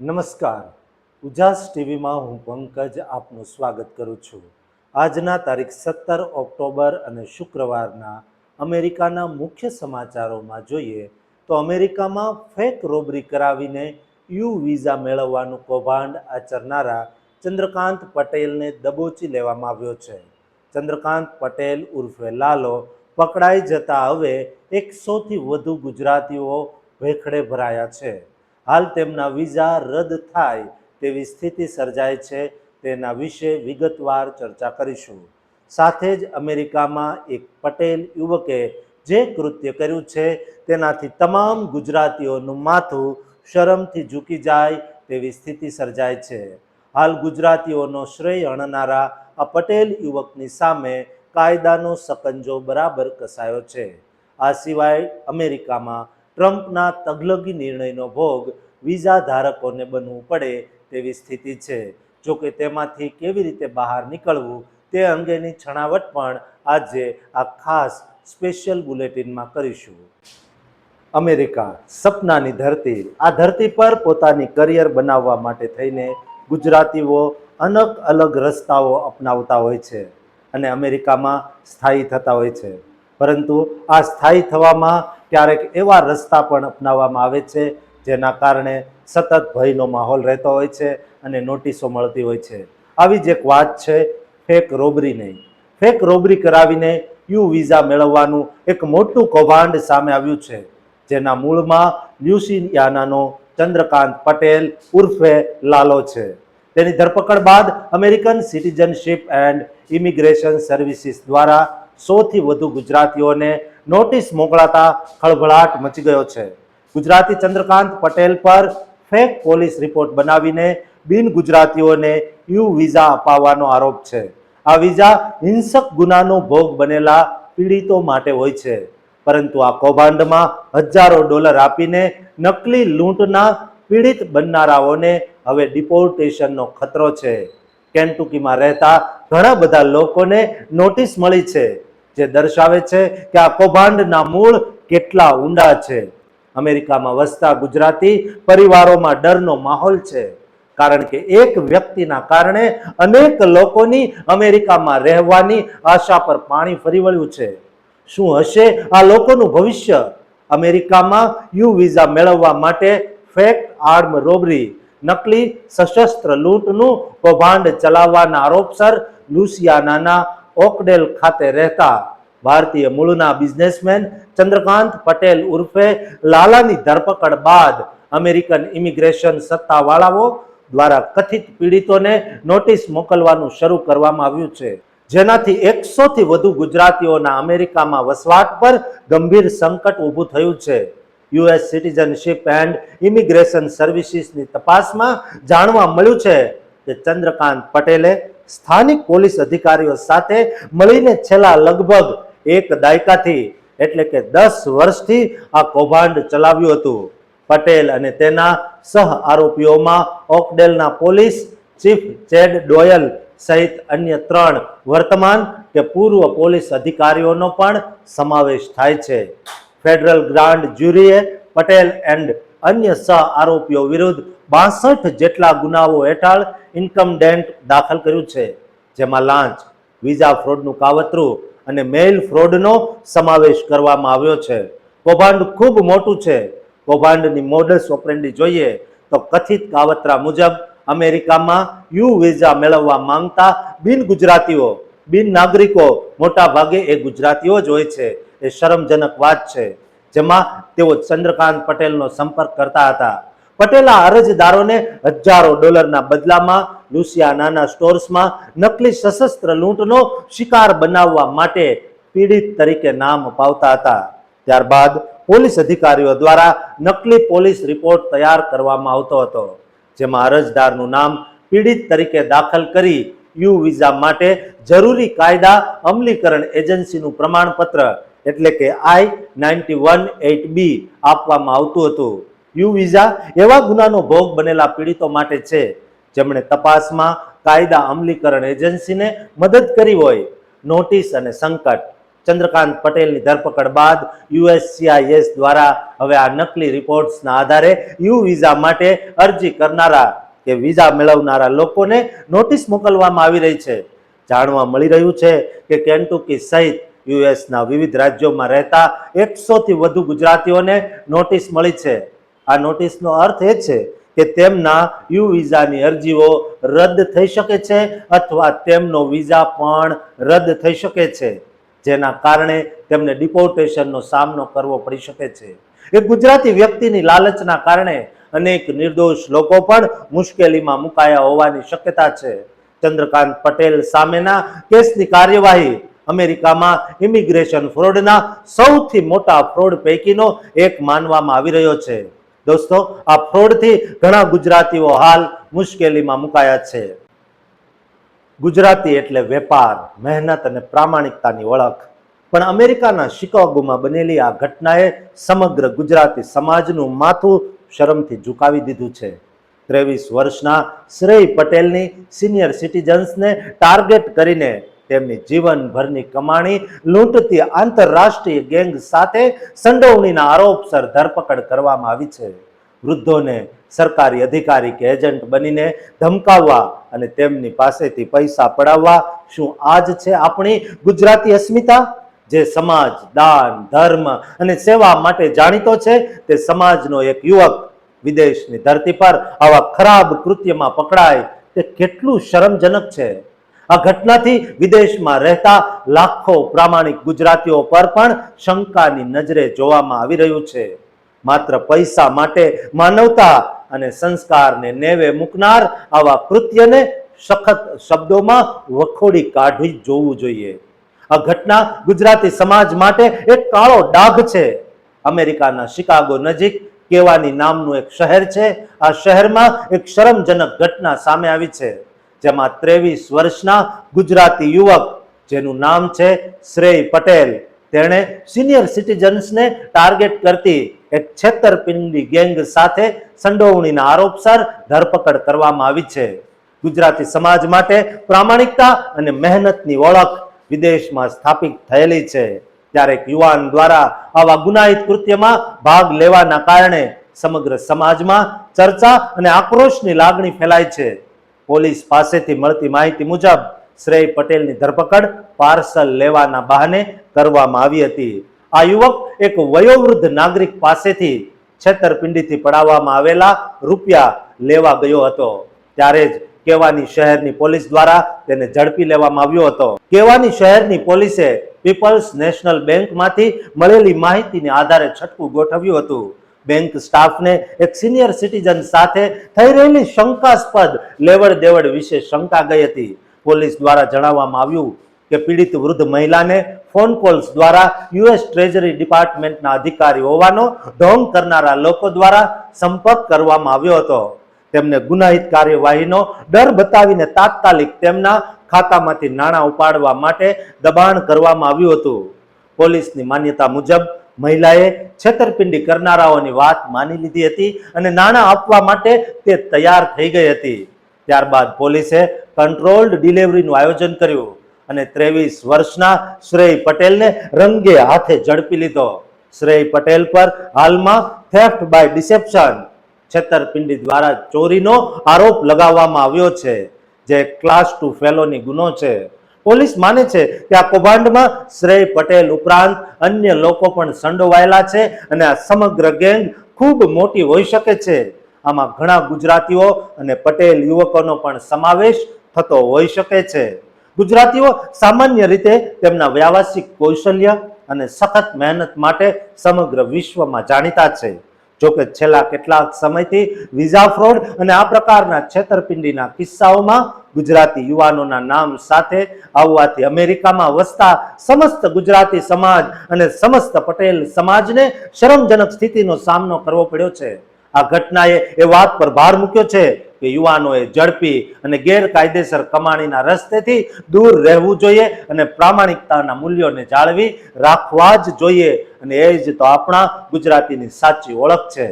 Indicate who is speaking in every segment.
Speaker 1: નમસ્કાર. ઉજાસ ટીવીમાં હું પંકજ આપનું સ્વાગત કરું છું. આજના તારીખ સત્તર ઓક્ટોબર અને શુક્રવારના અમેરિકાના મુખ્ય સમાચારોમાં જોઈએ તો અમેરિકામાં ફેક રોબરી કરાવીને યુ વિઝા મેળવવાનું કૌભાંડ આચરનારા ચંદ્રકાંત પટેલને દબોચી લેવામાં આવ્યો છે. ચંદ્રકાંત પટેલ ઉર્ફે લાલો પકડાઈ જતા હવે એકસોથી વધુ ગુજરાતીઓ ભેખડે ભરાયા છે. હાલ તેમના વિઝા રદ થાય તેવી સ્થિતિ સર્જાય છે, તેના વિશે વિગતવાર ચર્ચા કરીશું. સાથે જ અમેરિકામાં એક પટેલ યુવકે જે કૃત્ય કર્યું છે, તેનાથી તમામ ગુજરાતીઓનું માથું શરમથી ઝૂકી જાય તેવી સ્થિતિ સર્જાય છે. હાલ ગુજરાતીઓનો શ્રેય અણનારા આ પટેલ યુવકની સામે કાયદાનો સકંજો બરાબર કસાયો છે. આ સિવાય અમેરિકામાં ટ્રમ્પના તગલગી નિર્ણયનો ભોગ વિઝા ધારકોને બનવું પડે તેવી સ્થિતિ છે. જો કે તેમાંથી કેવી રીતે બહાર નીકળવું તે અંગેની છણાવટ પણ આજે આ ખાસ સ્પેશિયલ બુલેટિનમાં કરીશું. અમેરિકા સપનાની ધરતી. આ ધરતી પર પોતાની કરિયર બનાવવા માટે થઈને ગુજરાતીઓ અલગ અલગ રસ્તાઓ અપનાવતા હોય છે અને અમેરિકામાં સ્થાયી થતા હોય છે. પરંતુ આ સ્થાયી થવામાં ક્યારેક એવા રસ્તા પણ અપનાવવામાં આવે છે જેના કારણે સતત ભયનો માહોલ રહેતો હોય છે અને નોટિસો મળતી હોય છે. આવી જ એક વાત છે ફેક રોબરીની. ફેક રોબરી કરાવીને યુ વિઝા મેળવવાનું એક મોટું કૌભાંડ સામે આવ્યું છે, જેના મૂળમાં લ્યુસિયાનાનો ચંદ્રકાંત પટેલ ઉર્ફે લાલો છે. તેની ધરપકડ બાદ American citizenship and immigration services દ્વારા સોથી વધુ ગુજરાતીઓને નોટિસ મોકલાતા ખળભળાટ મચી ગયો છે. ગુજરાતી ચંદ્રકાંત પટેલ પર ફેક પોલીસ રિપોર્ટ બનાવીને બિન ગુજરાતીઓને યુ વિઝા અપાવવાનો આરોપ છે. આ વિઝા હિંસક ગુનાનો ભોગ બનેલા પીડિતો માટે હોય છે. પરંતુ આ કૌભાંડમાં હજારો ડોલર આપીને નકલી લૂંટના પીડિત બનનારાઓને હવે ડિપોર્ટેશનનો ખતરો છે. કેન્ટુકીમાં રહેતા ઘણા બધા લોકોને નોટિસ મળી છે, જે દર્શાવે છે કે આ કૌભાંડના મૂળ કેટલા ઊંડા છે. અમેરિકામાં વસતા ગુજરાતી પરિવારોમાં ડરનો માહોલ છે. કારણ કે એક વ્યક્તિના કારણે અનેક લોકોની અમેરિકામાં રહેવાની આશા પર પાણી ફરી વળ્યું છે. શું હશે આ લોકોનું ભવિષ્ય? અમેરિકામાં યુ વિઝા મેળવવા માટે ફેક આર્મ રોબરી, નકલી સશસ્ત્ર લૂંટનું કૌભાંડ ચલાવવાના આરોપસર લુસિયાનાના ઓકડેલ ખાતે રહેતા ભારતીય મૂળના બિઝનેસમેન ચંદ્રકાંત પટેલ ઉર્ફે લાલાની ધરપકડ બાદ અમેરિકન ઇમિગ્રેશન સત્તાવાળાઓ દ્વારા કથિત પીડિતોને નોટિસ મોકલવાનું શરૂ કરવામાં આવ્યું છે. જેનાથી એકસોથી વધુ ગુજરાતીઓના અમેરિકામાં વસવાટ પર ગંભીર સંકટ ઊભું થયું છે. યુએસ સિટીઝનશીપ એન્ડ ઇમિગ્રેશન સર્વિસીસની તપાસમાં જાણવા મળ્યું છે કે ચંદ્રકાંત પટેલે સ્થાનિક પોલીસ અધિકારીઓ સાથે મળીને છેલ્લા લગભગ એક દાયકાથી એટલે કે દસ વર્ષથી આ કૌભાંડ ચલાવ્યું હતું. પટેલ અને તેના સહ આરોપીઓમાં ઓકડેલના પોલીસ, ચીફ ચેડ ડોયલ સહિત અન્ય ત્રણ વર્તમાન કે પૂર્વ પોલીસ અધિકારીઓનો પણ સમાવેશ થાય છે. ફેડરલ ગ્રાન્ડ જ્યુરીએ પટેલ એન્ડ અન્ય સહ આરોપીઓ વિરુદ્ધ બાસઠ જેટલા ગુનાઓ હેઠળ ઇન્કમ ડેન્ટ દાખલ કર્યું છે, જેમાં લાંચ, વિઝા ફ્રોડનું કાવતરું અને મેઇલ ફ્રોડનો સમાવેશ કરવામાં આવ્યો છે. કૌભાંડ ખૂબ મોટું છે. કૌભાંડની મોડલ ઓપરેન્ડી જોઈએ તો કથિત કાવતરા મુજબ અમેરિકામાં યુ વિઝા મેળવવા માંગતા બિન ગુજરાતીઓ, બિન નાગરિકો મોટા ભાગે એ ગુજરાતીઓ જ હોય છે. એ શરમજનક વાત છે. જેમાં તેઓ ચંદ્રકાંત પટેલનો સંપર્ક કરતા હતા. પટેલા અરજદારોને હજારો ડોલરના બદલામાં લુસિયાનાના સ્ટોર્સમાં નકલી સશસ્ત્ર લૂંટનો શિકાર બનાવવા માટે પીડિત તરીકે નામ અપાવતા હતા. ત્યારબાદ પોલીસ અધિકારીઓ દ્વારા નકલી પોલીસ રિપોર્ટ તૈયાર કરવામાં આવતો હતો, જેમાં અરજદારનું નામ પીડિત તરીકે દાખલ કરી યુ વિઝા માટે જરૂરી કાયદા અમલીકરણ એજન્સીનું પ્રમાણપત્ર એટલે કે I ninety one eight B આપવામાં આવતું હતું. યુ વિઝા એવા ગુનાનો ભોગ બનેલા પીડિતો માટે છે, જેમણે તપાસમાં કાયદા અમલીકરણ એજન્સીને મદદ કરી હોય. નોટિસ અને સંકટ. ચંદ્રકાંત પટેલની ધરપકડ બાદ યુએસસીઆઈએસ દ્વારા હવે આ નકલી રિપોર્ટ્સના આધારે યુ વિઝા માટે અરજી કરનારા કે વિઝા મેળવનારા લોકોને નોટિસ મોકલવામાં આવી રહી છે. જાણવા મળી રહ્યું છે કે કેન્ટુકી સહિત યુએસના વિવિધ રાજ્યોમાં રહેતા એકસોથી વધુ ગુજરાતીઓને નોટિસ મળી છે. આ નોટિસનો અર્થ એ છે કે તેમના યુ વિઝાની અરજીઓ રદ થઈ શકે છે અથવા તેમનો વિઝા પણ રદ થઈ શકે છે, જેના કારણે તેમને ડિપોર્ટેશનનો સામનો કરવો પડી શકે છે. એક ગુજરાતી વ્યક્તિની લાલચના કારણે અનેક નિર્દોષ લોકો પણ મુશ્કેલીમાં મુકાયા હોવાની શક્યતા છે. ચંદ્રકાંત પટેલ સામેના કેસની કાર્યવાહી અમેરિકામાં ઇમિગ્રેશન ફ્રોડના સૌથી મોટા ફ્રોડ પૈકીનો એક માનવામાં આવી રહ્યો છે. દોસ્તો, આ ફ્રોડથી ઘણા ગુજરાતીઓ હાલ મુશ્કેલીમાં મુકાયા છે. ગુજરાતી એટલે વેપાર, મહેનત અને પ્રામાણિકતાની ઓળખ પણ અમેરિકાના શિકાગોમાં બનેલી આ ઘટનાએ સમગ્ર ગુજરાતી સમાજનું માથું શરમથી ઝુકાવી દીધું છે. ત્રેવીસ વર્ષના શ્રેય પટેલની સિનિયર સિટીઝન્સને ટાર્ગેટ કરીને તેમની જીવનભરની કમાણી લૂંટતી આંતરરાષ્ટ્રીય ગેંગ સાથે સંડોવણીના આરોપસર ધરપકડ કરવામાં આવી છે. વૃદ્ધોને સરકારી અધિકારી કે એજન્ટ બનીને ધમકાવવા અને તેમની પાસેથી પૈસા પડાવવા શું આ જ છે આપણી ગુજરાતી અસ્મિતા? જે સમાજ, દાન, ધર્મ અને સેવા માટે જાણીતો છે, તે સમાજનો એક યુવક વિદેશની ધરતી પર આવા ખરાબ કૃત્યમાં પકડાય તે કેટલું શરમજનક છે. આ ઘટનાથી વિદેશમાં રહેતા લાખો પ્રામાણિક ગુજરાતીઓ પર પણ શંકાની નજરે જોવામાં આવી રહ્યું છે. માત્ર પૈસા માટે માનવતા અને સંસ્કારને નેવે મૂકનાર આવા કૃત્યને સખત શબ્દોમાં વખોડી કાઢી જોવું જોઈએ. આ ઘટના ગુજરાતી સમાજ માટે એક કાળો ડાઘ છે. અમેરિકાના શિકાગો નજીક કેવાની નામનું એક શહેર છે. આ શહેરમાં એક શરમજનક ઘટના સામે આવી છે. જેમાં ત્રેવીસ વર્ષના ગુજરાતી યુવક, જેનું નામ છે શ્રેય પટેલ. તેણે સિનિયર સિટીઝન્સને ટાર્ગેટ કરતી એક છેતરપિંડી ગેંગ સાથે સંડોવણીના આરોપસર ધરપકડ કરવામાં આવી છે. ગુજરાતી સમાજ માટે પ્રામાણિકતા અને મહેનતની ઓળખ વિદેશમાં સ્થાપિત થયેલી છે. ત્યારે યુવાન દ્વારા આવા ગુનાહિત કૃત્યમાં ભાગ લેવાના કારણે સમગ્ર સમાજમાં ચર્ચા અને આક્રોશની લાગણી ફેલાય છે. પોલીસ પાસેથી મળતી માહિતી મુજબ શ્રેય પટેલની ધરપકડ પાર્સલ લેવાના બહાને કરવામાં આવી હતી. આ યુવક એક વયોવૃદ્ધ નાગરિક પાસેથી છેતરપિંડીથી પડાવવામાં આવેલા રૂપિયા લેવા ગયો હતો. ત્યારે જ કેવાની શહેરની પોલીસ દ્વારા તેને ઝડપી લેવામાં આવ્યો હતો. કેવાની શહેરની પોલીસે પીપલ્સ નેશનલ બેંકમાંથી મળેલી માહિતીને આધારે છટકું ગોઠવ્યું હતું. બેંક સ્ટાફને એક સિનિયર સિટીઝન સાથે થઈ રહેલી શંકાસ્પદ લેવડ દેવડ વિશે શંકા ગઈ હતી. પોલીસ દ્વારા જણાવવામાં આવ્યું કે પીડિત વૃદ્ધ મહિલાને ફોન કોલ્સ દ્વારા યુએસ ટ્રેઝરી ડિપાર્ટમેન્ટના અધિકારી હોવાનો ઢોંગ કરનારા લોકો દ્વારા સંપર્ક કરવામાં આવ્યો હતો. તેમને ગુનાહિત કાર્યવાહીનો ડર બતાવીને તાત્કાલિક તેમના ખાતામાંથી નાણાં ઉપાડવા માટે દબાણ કરવામાં આવ્યું હતું. પોલીસની માન્યતા મુજબ મહિલાએ છેતરપિંડી કરનારાઓની વાત માની લીધી હતી અને નાણાં આપવા માટે તે તૈયાર થઈ ગઈ હતી. ત્યારબાદ પોલીસે કંટ્રોલ્ડ ડિલિવરીનું આયોજન કર્યું અને ત્રેવીસ વર્ષના શ્રેય પટેલને રંગે હાથે ઝડપી લીધો. શ્રેય પટેલ પર હાલમાં થેફ્ટ બાય ડિસેપ્શન છેતરપિંડી દ્વારા ચોરીનો આરોપ લગાવવામાં આવ્યો છે, જે ક્લાસ ટુ ફેલોની ગુનો છે. પોલીસ માને છે કે આ કૌભાંડમાં શ્રેય પટેલ ઉપરાંત અન્ય લોકો પણ સંડોવાયેલા છે અને આ સમગ્ર ગેંગ ખૂબ મોટી હોઈ શકે છે. આમાં ઘણા ગુજરાતીઓ અને પટેલ યુવકોનો પણ સમાવેશ થતો હોઈ શકે છે. ગુજરાતીઓ સામાન્ય રીતે તેમના વ્યાવસાયિક કૌશલ્ય અને સખત મહેનત માટે સમગ્ર વિશ્વમાં જાણીતા છે. જોકે છેલ્લા કેટલાક સમયથી વિઝા ફ્રોડ અને આ પ્રકારના છેતરપિંડીના કિસ્સાઓમાં ગુજરાતી યુવાનોના નામ સાથે આવવાથી અમેરિકામાં વસતા સમસ્ત ગુજરાતી સમાજ અને સમસ્ત પટેલ સમાજને શરમજનક સ્થિતિનો સામનો કરવો પડ્યો છે. આ ઘટનાએ એ વાત પર ભાર મૂક્યો છે. કે યુવાનોએ ઝડપી અને ગેરકાયદેસર કમાણીના રસ્તેથી દૂર રહેવું જોઈએ અને પ્રામાણિકતાના મૂલ્યોને જાળવી રાખવા જ જોઈએ. અને એ જ તો આપણા ગુજરાતીની સાચી ઓળખ છે.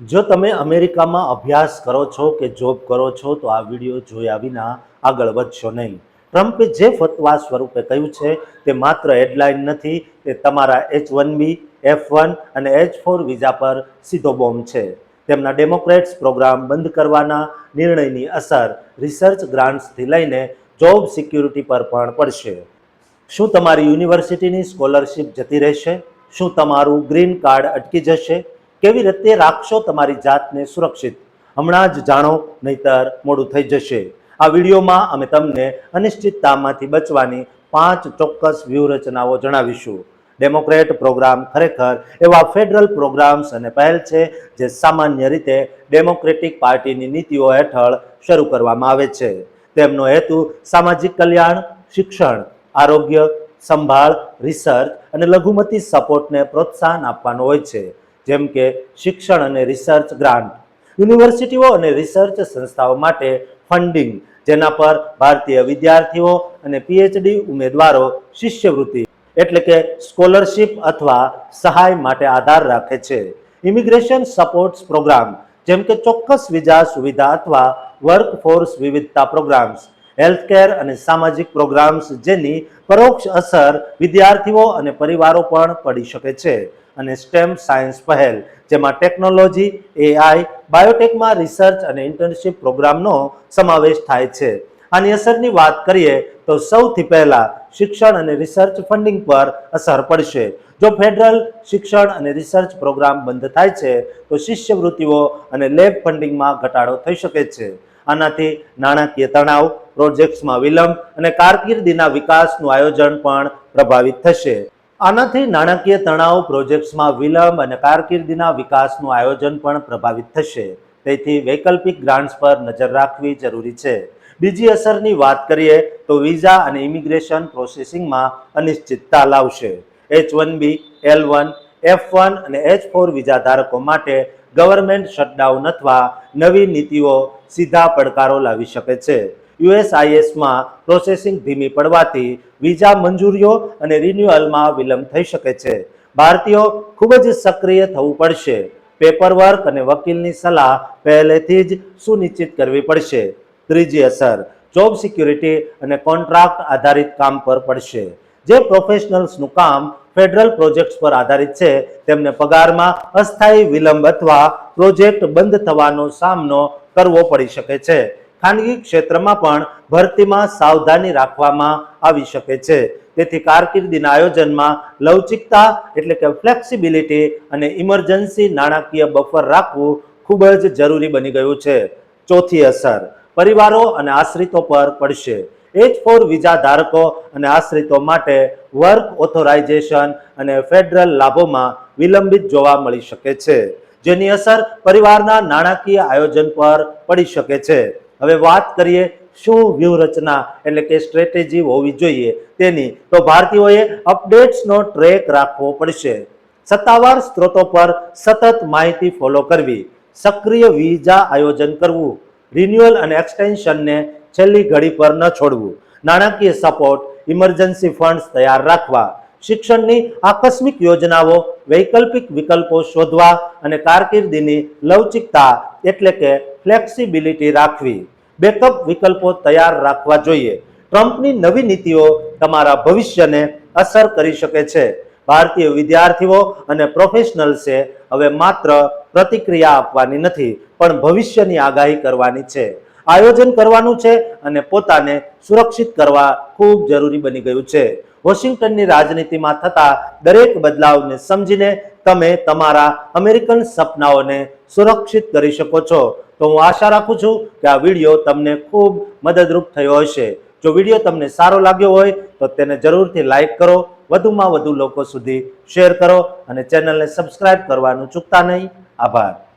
Speaker 1: જો તમે અમેરિકામાં અભ્યાસ કરો છો કે જોબ કરો છો, તો આ વીડિયો જોયા વિના આગળ વધશો નહીં. ટ્રમ્પે જે ફતવા સ્વરૂપે કહ્યું છે, તે માત્ર હેડલાઇન નથી, તે તમારા H one B, F one અને એચ ફોર વિઝા પર સીધો બોમ્બ છે. તેમના ડેમોક્રેટ્સ પ્રોગ્રામ બંધ કરવાના નિર્ણયની અસર રિસર્ચ ગ્રાન્ટ્સથી લઈને જોબ સિક્યુરિટી પર પણ પડશે. શું તમારી યુનિવર્સિટીની સ્કોલરશિપ જતી રહેશે? શું તમારું ગ્રીન કાર્ડ અટકી જશે? કેવી રીતે રાખશો તમારી જાતને સુરક્ષિત? હમણાં જ જાણો, નહીતર મોડું થઈ જશે. આ વિડીયોમાં અમે તમને અનિશ્ચિતતામાંથી બચવાની પાંચ ચોક્કસ વ્યૂહરચનાઓ જણાવીશું. ડેમોક્રેટ પ્રોગ્રામ ખરેખર એવા ફેડરલ પ્રોગ્રામ્સ અને પહેલ છે જે સામાન્ય રીતે ડેમોક્રેટિક પાર્ટીની નીતિઓ હેઠળ શરૂ કરવામાં આવે છે. તેમનો હેતુ સામાજિક કલ્યાણ, શિક્ષણ, આરોગ્ય, સંભાળ, રિસર્ચ અને લઘુમતી સપોર્ટને પ્રોત્સાહન આપવાનો હોય છે. જેમ કે શિક્ષણ અને રિસર્ચ ગ્રાન્ટ. યુનિવર્સિટીઓ અને રિસર્ચ સંસ્થાઓ માટે ફંડિંગ, જેના પર ભારતીય વિદ્યાર્થીઓ અને પીએચડી ઉમેદવારો શિષ્યવૃત્તિ એટલે કે સ્કોલરશિપ અથવા સહાય માટે આધાર રાખે છે. ઇમિગ્રેશન સપોર્ટ્સ પ્રોગ્રામ જેમ કે ચોક્કસ વિઝા સુવિધા અથવા વર્કફોર્સ વિવિધતા પ્રોગ્રામ્સ હેલ્થકેર અને સામાજિક પ્રોગ્રામ્સ જેની પરોક્ષ અસર વિદ્યાર્થીઓ અને પરિવારો પણ પડી શકે છે. અને સ્ટેમ સાયન્સ પહેલ, જેમાં ટેકનોલોજી એઆઈ બાયોટેકમાં રિસર્ચ અને ઇન્ટર્નશીપ પ્રોગ્રામનો સમાવેશ થાય છે. આની અસરની વાત કરીએ તો સૌથી પહેલા શિક્ષણ અને રિસર્ચ ફંડિંગ પર અસર પડશે. જો ફેડરલ શિક્ષણ અને રિસર્ચ પ્રોગ્રામ બંધ થાય છે, તો શિષ્યવૃત્તિઓ અને લેબ ફંડિંગમાં ઘટાડો થઈ શકે છે. આનાથી નાણાકીય તણાવ પ્રોજેક્ટ્સમાં વિલંબ અને કારકિર્દીના વિકાસનું આયોજન પણ પ્રભાવિત થશે. આનાથી નાણાકીય તણાવ પ્રોજેક્ટ્સમાં વિલંબ અને કારકિર્દીના વિકાસનું આયોજન પણ પ્રભાવિત થશે. તેથી વૈકલ્પિક ગ્રાન્ટ્સ પર નજર રાખવી જરૂરી છે. બીજી અસરની વાત કરીએ તો વિઝા અને ઇમિગ્રેશન પ્રોસેસિંગમાં અનિશ્ચિતતા લાવશે. H one B L one F one અને એચ ફોર વિઝા ધારકો માટે ગવર્મેન્ટ શટડાઉન અથવા નવી નીતિઓ સીધા પડકારો લાવી શકે છે. યુએસઆઈએસમાં પ્રોસેસિંગ ધીમી પડવાથી વિઝા મંજૂરીઓ અને રિન્યુઅલમાં વિલંબ થઈ શકે છે. ભારતીયો ખૂબ જ સક્રિય થવું પડશે. પેપરવર્ક અને વકીલની સલાહ પહેલેથી જ સુનિશ્ચિત કરવી પડશે. ત્રીજી અસર જોબ સિક્યુરિટી અને કોન્ટ્રાક્ટ આધારિત કામ પર પડશે. જે પ્રોફેશનલ્સનું કામ ફેડરલ પ્રોજેક્ટ્સ પર આધારિત છે, તેમને પગારમાં અસ્થાયી વિલંબ અથવા પ્રોજેક્ટ બંધ થવાનો સામનો કરવો પડી શકે છે. ખાનગી ક્ષેત્રમાં પણ ભરતીમાં સાવધાની રાખવામાં આવી શકે છે. તેથી કારકિર્દીના આયોજનમાં લવચિકતા એટલે કે ફ્લેક્સિબિલિટી અને ઇમરજન્સી નાણાકીય બફર રાખવું ખૂબ જ જરૂરી બની ગયું છે. ચોથી અસર પરિવારો અને આશ્રિતો પર પડશે. એચ ફોર વિઝા ધારકો અને આશ્રિતો માટે વર્ક ઓથોરાઇઝેશન અને ફેડરલ લાભોમાં વિલંબિત જોવા મળી શકે છે, જેની અસર પરિવારના નાણાકીય આયોજન પર પડી શકે છે. હવે વાત કરીએ શું વ્યૂહરચના એટલે કે સ્ટ્રેટેજી હોવી જોઈએ તેની, તો ભારતીયોએ અપડેટ્સનો ટ્રેક રાખવો પડશે. સત્તાવાર સ્ત્રોતો પર સતત માહિતી ફોલો કરવી, સક્રિય વિઝા આયોજન કરવું રિન્યુઅલ અને એક્સટેન્શનને છેલ્લી ઘડી પર ન છોડવું. નાણાકીય સપોર્ટ ઇમરજન્સી ફંડ્સ તૈયાર રાખવા. શિક્ષણની આકસ્મિક યોજનાઓ, વૈકલ્પિક વિકલ્પો શોધવા અને કારકિર્દીની લવચિકતા એટલે કે ફ્લેક્સિબિલિટી રાખવી. બેકઅપ વિકલ્પો તૈયાર રાખવા જોઈએ. ટ્રમ્પની નવી નીતિઓ તમારા ભવિષ્યને અસર કરી શકે છે. ભારતીય વિદ્યાર્થીઓ અને પ્રોફેશનલ્સે હવે માત્ર પ્રતિક્રિયા આપવાની નથી, પણ ભવિષ્યની આગાહી કરવાની છે. આયોજન કરવાનું છે અને પોતાને સુરક્ષિત કરવા ખૂબ જરૂરી બની ગયું છે. વોશિંગ્ટનની રાજનીતિમાં થતા દરેક બદલાવને સમજીને તમે તમારા અમેરિકન સપનાઓને સુરક્ષિત કરી શકો છો. તો હું આશા રાખું છું કે આ વીડિયો તમને ખૂબ મદદરૂપ થયો હશે. જો વીડિયો તમને સારો લાગ્યો હોય તો તેને જરૂરથી લાઈક કરો વધુમાં વધુ લોકો સુધી શેર કરો અને ચેનલને સબસ્ક્રાઇબ કરવાનું ચૂકતા નહીં. આભાર.